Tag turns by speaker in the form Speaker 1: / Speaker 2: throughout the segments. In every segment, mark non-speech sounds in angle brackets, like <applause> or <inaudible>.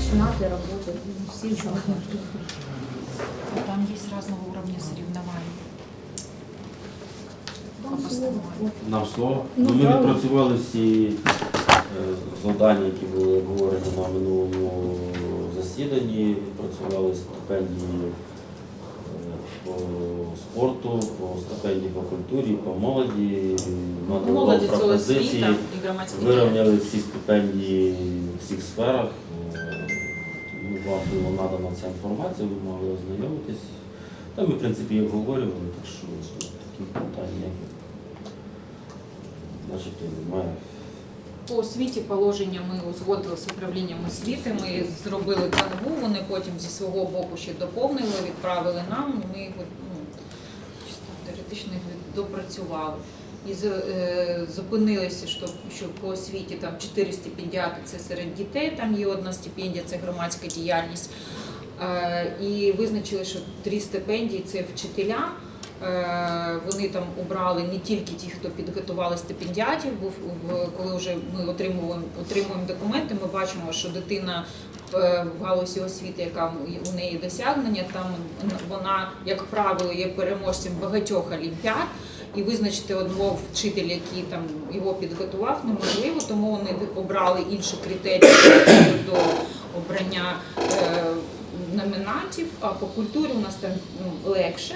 Speaker 1: начинати роботу. Всі заходи.
Speaker 2: Там есть разного уровня
Speaker 1: слово.
Speaker 3: Нам слово.
Speaker 1: Ну,
Speaker 3: Ну, ми відпрацювали всі е, завдання, які були обговорені на минулому засіданні. Відпрацювали стипендії е, по спорту, по стипендії по культурі, по молоді. Надавав пропозиції.
Speaker 4: освіта і
Speaker 3: Вирівняли всі стипендії в всіх сферах. Вам була надана ця інформація, ви могли ознайомитись. Та ми, в принципі, і обговорювали, так що таких питань ніяких. Значить, немає.
Speaker 4: По освіті положення ми узгодили з управлінням освіти. Ми зробили канву, вони потім зі свого боку ще доповнили, відправили нам. Ми ну, теоретично їх допрацювали. І е, зупинилися, що, що по освіті там чотири стипендіати це серед дітей, там є одна стипендія, це громадська діяльність. Е, І визначили, що три стипендії це вчителя. Е, Вони там обрали не тільки ті, хто підготували стипендіатів, бо коли вже ми отримуємо, отримуємо документи, ми бачимо, що дитина в галузі освіти, яка у неї досягнення, там вона, як правило, є переможцем багатьох олімпіад. І визначити одного вчителя, який там його підготував, неможливо, тому вони обрали інші критерії до обрання е, номінантів. А по культурі у нас там ну, легше.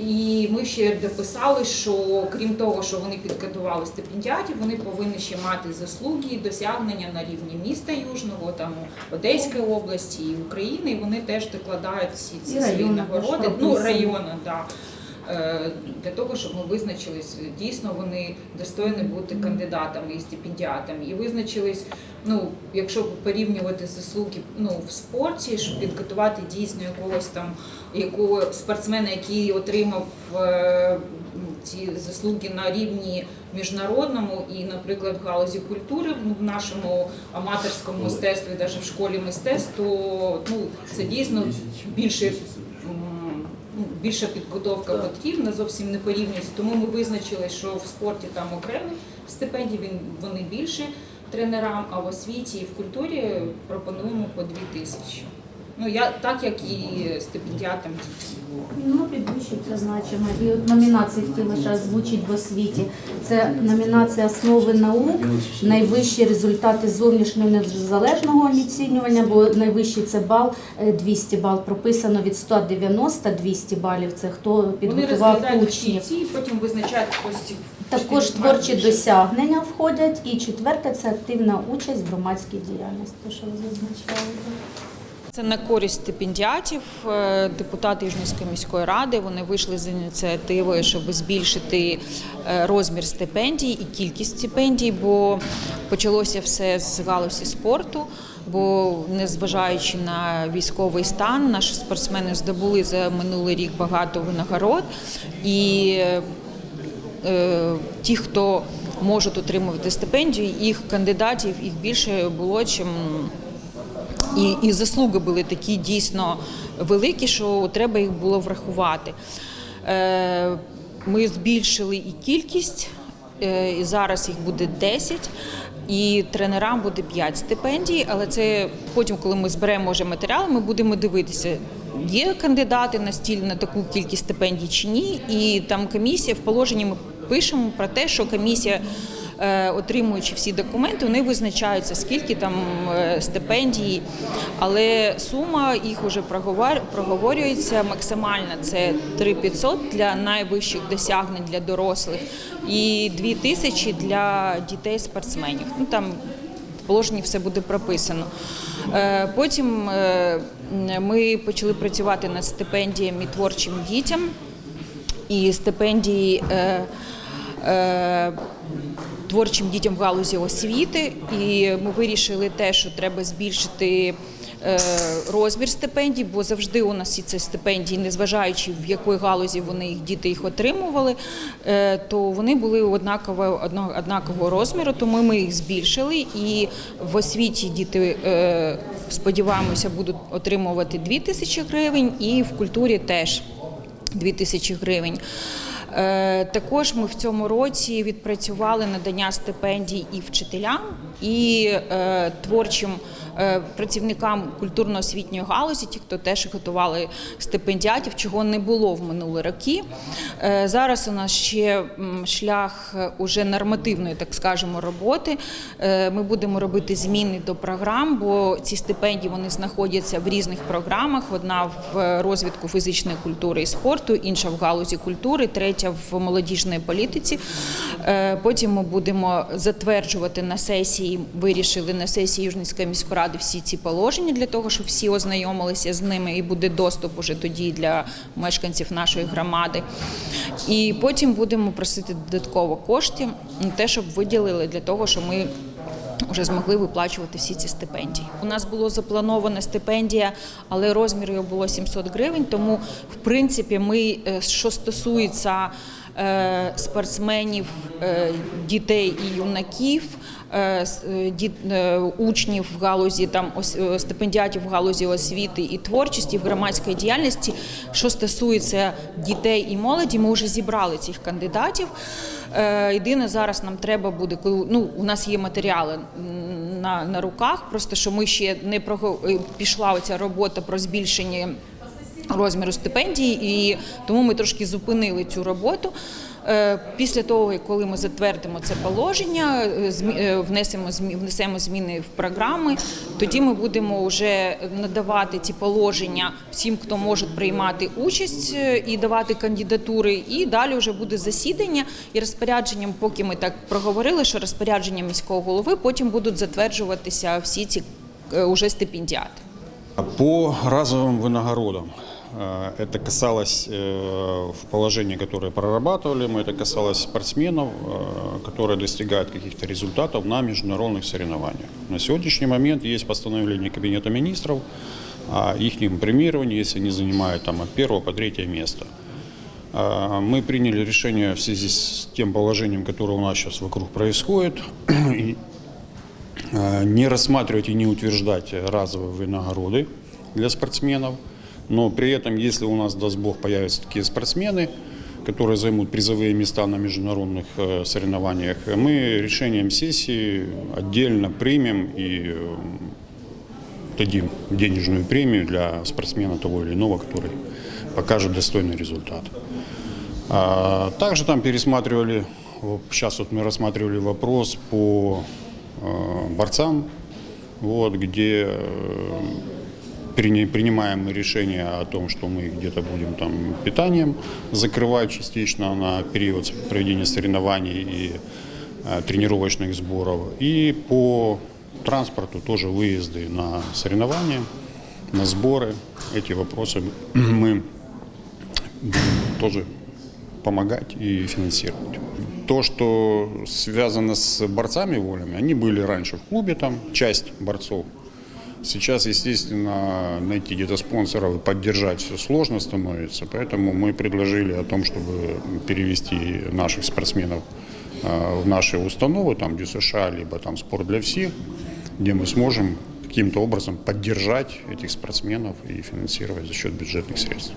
Speaker 4: І ми ще дописали, що крім того, що вони підготували стипендіатів, вони повинні ще мати заслуги і досягнення на рівні міста Южного, там Одеської області і України. І вони теж докладають всі ці свої нагороди. Ну райони, да. Е, Для того, щоб ми визначились, дійсно вони достойні бути кандидатами і стипендіатами. І визначились, ну, якщо порівнювати заслуги ну, в спорті, щоб підготувати дійсно якогось там якого спортсмена, який отримав е, ці заслуги на рівні міжнародному і, наприклад, в галузі культури ну, в нашому аматорському мистецтві, навіть в школі мистецтв, то ну, це дійсно більше. Більша підготовка
Speaker 3: Так.
Speaker 4: потрібна, зовсім не порівнюється. Тому ми визначили, що в спорті там окремі стипендії, він, вони більше тренерам, а в освіті і в культурі пропонуємо по дві тисячі. Ну, я так як і стипендіатам дітям.
Speaker 1: Ну, підвищується значимо. І от номінації хотіла ще озвучити в освіті. Це номінація основи наук, найвищі результати зовнішнього незалежного оцінювання, бо найвищий це бал, е, 200 бал прописано від 190 200 балів. Це хто
Speaker 4: Вони
Speaker 1: підготував учнів.
Speaker 4: ці і потім визначають ось.
Speaker 1: Також творчі досягнення входять. І четверте це активна участь в громадській діяльності. те, Що ви зазначали.
Speaker 4: Це на користь стипендіатів. Е, Депутати Южницької міської ради вони вийшли з ініціативою, щоб збільшити е, розмір стипендій і кількість стипендій, бо почалося все з галузі спорту. Бо незважаючи на військовий стан, наші спортсмени здобули за минулий рік багато винагород і е, ті, хто можуть отримувати стипендію, їх кандидатів їх більше було, чим і, і заслуги були такі дійсно великі, що треба їх було врахувати. Е, Ми збільшили і кількість, е, і зараз їх буде 10, і тренерам буде 5 стипендій, але це потім, коли ми зберемо вже матеріал, ми будемо дивитися. Є кандидати на стіль на таку кількість стипендій чи ні, і там комісія в положенні ми пишемо про те, що комісія отримуючи всі документи, вони визначаються, скільки там е, стипендій, але сума їх проговар- проговорюється максимальна. Це 3500 для найвищих досягнень для дорослих і 2000 для дітей-спортсменів. Ну там в положенні все буде прописано. Е, Потім е, ми почали працювати над стипендіями творчим дітям і стипендії е, е, творчим дітям в галузі освіти. І ми вирішили те, що треба збільшити. е, Розмір стипендій, бо завжди у нас і це стипендії, незважаючи в якої галузі вони їх діти їх отримували, е, то вони були однакового однакового розміру, тому ми їх збільшили. І в освіті діти е, сподіваємося будуть отримувати 2 тисячі гривень, і в культурі теж 2 тисячі гривень. Е, Також ми в цьому році відпрацювали надання стипендій і вчителям, і е, творчим е, працівникам культурно-освітньої галузі, ті, хто теж готували стипендіатів, чого не було в минулі роки. Зараз у нас ще шлях уже нормативної, так скажемо, роботи. Ми будемо робити зміни до програм, бо ці стипендії вони знаходяться в різних програмах. Одна в розвитку фізичної культури і спорту, інша в галузі культури, третя в молодіжній політиці. Е, Потім ми будемо затверджувати на сесії. Вирішили на сесії Южницької міської ради всі ці положення для того, щоб всі ознайомилися з ними, і буде доступ уже тоді для мешканців нашої громади. І потім будемо просити додатково кошти, те, щоб виділили для того, щоб ми вже змогли виплачувати всі ці стипендії. У нас було запланована стипендія, але розмір його було 700 гривень. Тому, в принципі, ми, е, що стосується спортсменів, е, дітей і юнаків, е, е, е, учнів в галузі там е, стипендіатів в галузі освіти і творчості, в громадської діяльності. Що стосується дітей і молоді, ми вже зібрали цих кандидатів. Е, Єдине, зараз нам треба буде, ну у нас є матеріали на, на руках, просто що ми ще не про пішла оця робота про збільшення розміру стипендії, і тому ми трошки зупинили цю роботу. Е, Після того, коли ми затвердимо це положення, е, е, внесемо внесемо зміни в програми, тоді ми будемо вже надавати ці положення всім, хто може приймати участь і давати кандидатури. І далі вже буде засідання і розпорядженням, поки ми так проговорили, що розпорядженням міського голови потім будуть затверджуватися всі ці уже стипендіати.
Speaker 5: По разовым винагородам. Э, Это касалось э, в положении, которое прорабатывали, мы это касалось спортсменов, э, которые достигают каких-то результатов на международных соревнованиях. На сегодняшний момент есть постановление Кабинета министров о их премировании, если они занимают там от первого по третье место. Мы приняли решение в связи с тем положением, которое у нас сейчас вокруг происходит, <clears throat> не рассматривать и не утверждать разовые винагороды для спортсменов. Но при этом, если у нас, даст Бог, появятся такие спортсмены, которые займут призовые места на международных э, соревнованиях, мы решением сессии отдельно примем и э, дадим денежную премию для спортсмена того или иного, который покажет достойный результат. А, Также там пересматривали, сейчас вот мы рассматривали вопрос по э, борцам, вот, где принимаем решение о том, что мы где-то будем там питанием закрывать частично на период проведения соревнований и э, тренировочных сборов. И по транспорту тоже выезды на соревнования, на сборы. Эти вопросы <clears throat> мы тоже помогать и финансировать. То, что связано с борцами волями, они были раньше в клубе, там часть борцов. Сейчас, естественно, найти где-то спонсоров и поддержать все сложно становится, поэтому мы предложили о том, чтобы перевести наших спортсменов э, в наши установы, там ДЮСШ, либо там спорт для всех, где мы сможем каким-то образом поддержать этих спортсменов и финансировать за счет бюджетных средств.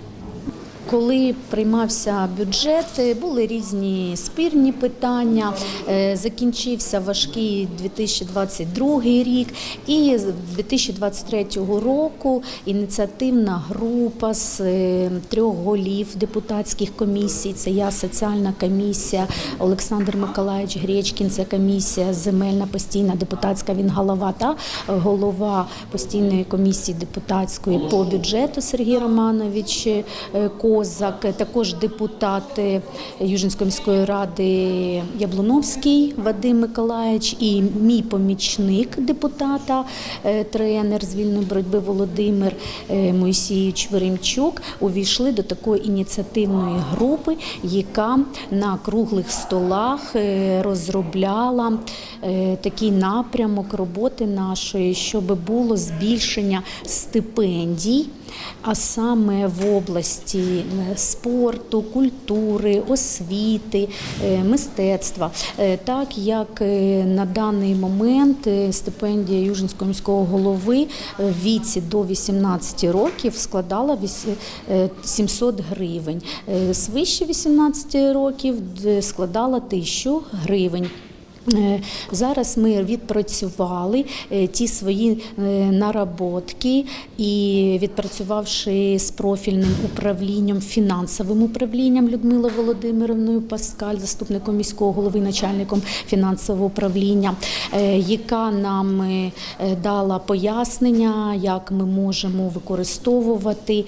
Speaker 1: Коли приймався бюджет, е, були різні спірні питання. Е, Закінчився важкий 2022 рік, і 2023 року ініціативна група з е, трьох голів депутатських комісій. Це я соціальна комісія, Олександр Миколаївич Гречкін, це комісія земельна постійна депутатська. Він голова та голова постійної комісії депутатської по бюджету Сергій Романович е, Козак, також депутати Южинської міської ради Яблуновський Вадим Миколаївич і мій помічник депутата, е, тренер з вільної боротьби Володимир е, Мойсійович Веремчук увійшли до такої ініціативної групи, яка на круглих столах е, розробляла такий напрямок роботи нашої, щоб було збільшення стипендій. А саме в області спорту, культури, освіти, е, мистецтва. Е, Так як е, на даний момент е, стипендія Южинського міського голови е, в віці до 18 років складала е, 700 гривень. Е, Свище 18 років складала 1000 гривень. Е, Зараз ми відпрацювали е, ті свої е, наработки і відпрацювавши з профільним управлінням, фінансовим управлінням Людмилою Володимировною Паскаль, заступником міського голови, начальником фінансового управління, яка нам дала пояснення, як ми можемо використовувати,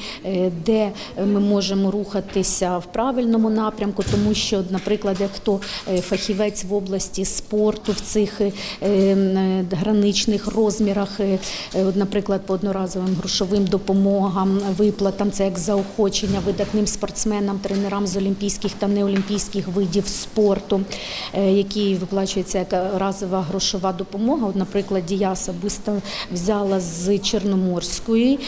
Speaker 1: де ми можемо рухатися в правильному напрямку, тому що, наприклад, як хто фахівець в області спорту в цих е, е, граничних розмірах, е, наприклад, по одноразовим грошовим допомогам, виплатам, це як заохочення видатним спортсменам, тренерам з олімпійських та неолімпійських видів спорту, які виплачується як разова грошова допомога. От, наприклад, я особисто взяла з Чорноморської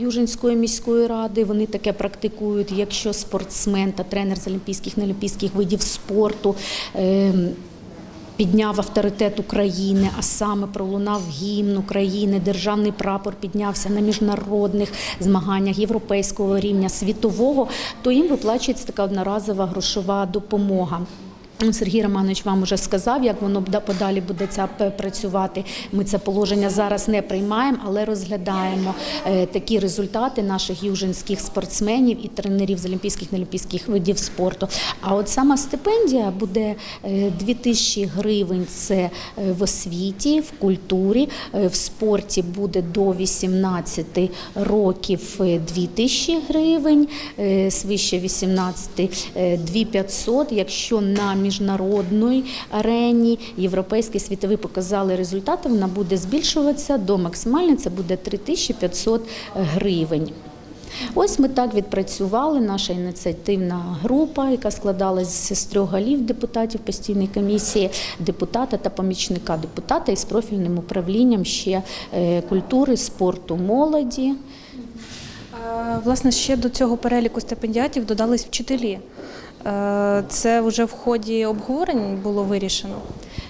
Speaker 1: Южинської міської ради. Вони таке практикують, якщо спортсмен та тренер з олімпійських неолімпійських видів спорту. Підняв авторитет України, а саме пролунав гімн України, державний прапор піднявся на міжнародних змаганнях європейського рівня, світового, то їм виплачується така одноразова грошова допомога. Сергій Романович вам уже сказав, як воно подалі буде ця працювати. Ми це положення зараз не приймаємо, але розглядаємо е, такі результати наших южинських спортсменів і тренерів з олімпійських неолімпійських видів спорту. А от сама стипендія буде е, 2000 гривень. Це е, в освіті, в культурі, е, в спорті буде до 18 років е, 2000 гривень, е, свище 18 е, 2500. Якщо на міжнародній арені європейські світові показали результати, вона буде збільшуватися до максимальної, це буде 3500 гривень. Ось ми так відпрацювали. Наша ініціативна група, яка складалась з трьох голів депутатів постійної комісії, депутата та помічника депутата із профільним управлінням ще е, культури, спорту, молоді.
Speaker 6: Е, Власне, ще до цього переліку стипендіатів додались вчителі. Е, Це вже в ході обговорень було вирішено.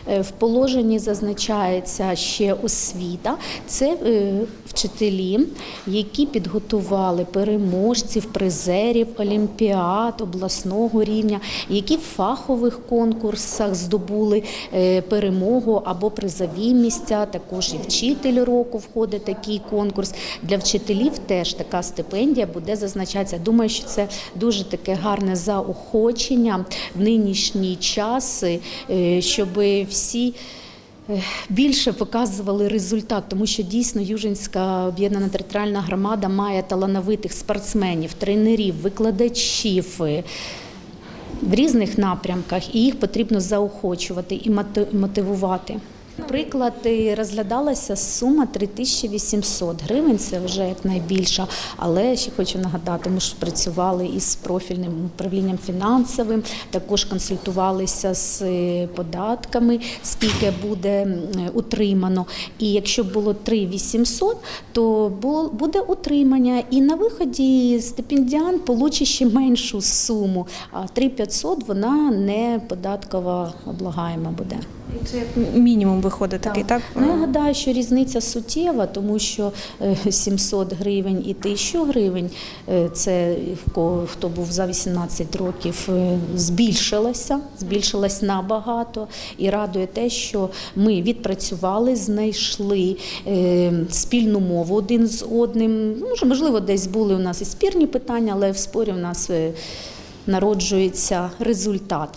Speaker 1: Е, В положенні зазначається ще освіта. Це е, вчителі, які підготували переможців, призерів олімпіад обласного рівня, які в фахових конкурсах здобули е, перемогу або призові місця. Також і вчитель року входить такий конкурс. Для вчителів теж така стипендія буде зазначатися. Думаю, що це дуже таке гарне заохочення в нинішній час, е, щоб всі. е, Більше показували результат, тому що дійсно Южинська об'єднана територіальна громада має талановитих спортсменів, тренерів, викладачів е, в різних напрямках, і їх потрібно заохочувати і мотивувати. Наприклад, е, розглядалася сума 3800 гривень, це вже як найбільша. Але ще хочу нагадати, ми ж працювали із профільним управлінням фінансовим, також консультувалися з е, податками, скільки буде утримано. І якщо було 3800, то буде утримання. І на виході стипендіан получить ще меншу суму, а 3500 вона не податково облагаєма буде.
Speaker 6: Це як мінімум виходить такий, так?
Speaker 1: Ну, я гадаю, що різниця суттєва, тому що е, 700 гривень і 1000 гривень е, це хто був за 18 років, е, збільшилася, збільшилась набагато. І радує те, що ми відпрацювали, знайшли е, спільну мову один з одним. Може, можливо, десь були у нас і спірні питання, але в спорі у нас е, народжується результат.